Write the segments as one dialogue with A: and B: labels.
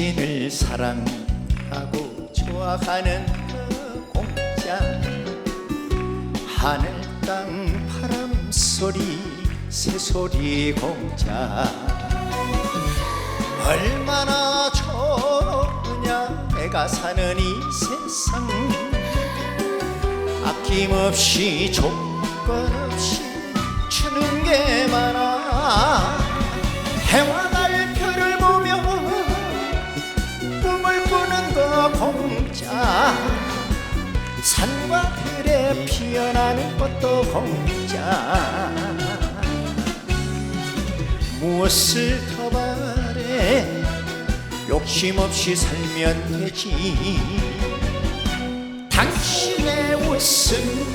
A: 당신을 사랑하고 좋아하는 그 공짜 하늘 땅 바람 소리 새소리 공짜. 얼마나 좋으냐 내가 사는 이 세상. 아낌없이 조건 없이 주는 게 많아 산과 들에 피어나는 것도 공짜 무엇을 더 바래? 욕심 없이 살면 되지. 당신의 웃음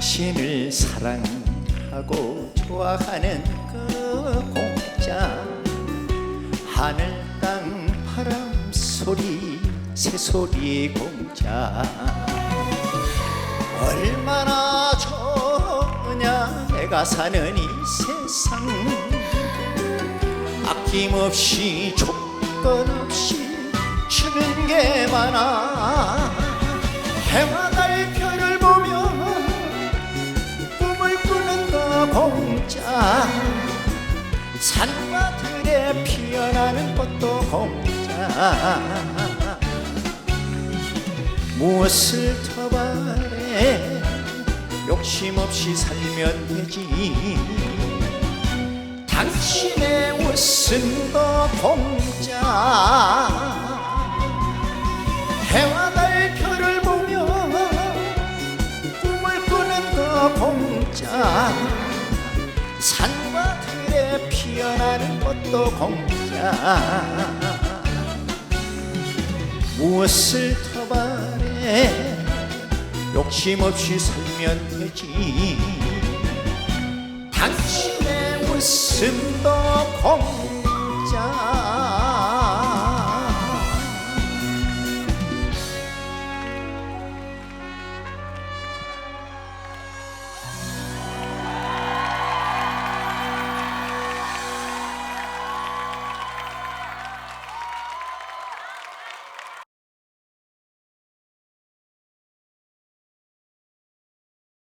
A: 당신을 사랑하고 좋아하는 그 공짜. 하늘 땅 바람 소리 새소리 공짜. 얼마나 좋으냐 내가 사는 이 세상. 아낌없이 조건 없이 주는 게 많아 산과 들에 피어나는 꽃도 공짜 무엇을 더 바래? 욕심 없이 살면 되지. 당신의 웃음도 공짜. 해와 달별을 보며 꿈을 꾸는 거 공짜. 들에 피어나는 꽃도 공짜. 무엇을 더 바래 욕심 없이 살면 되지. 당신의 웃음도 공짜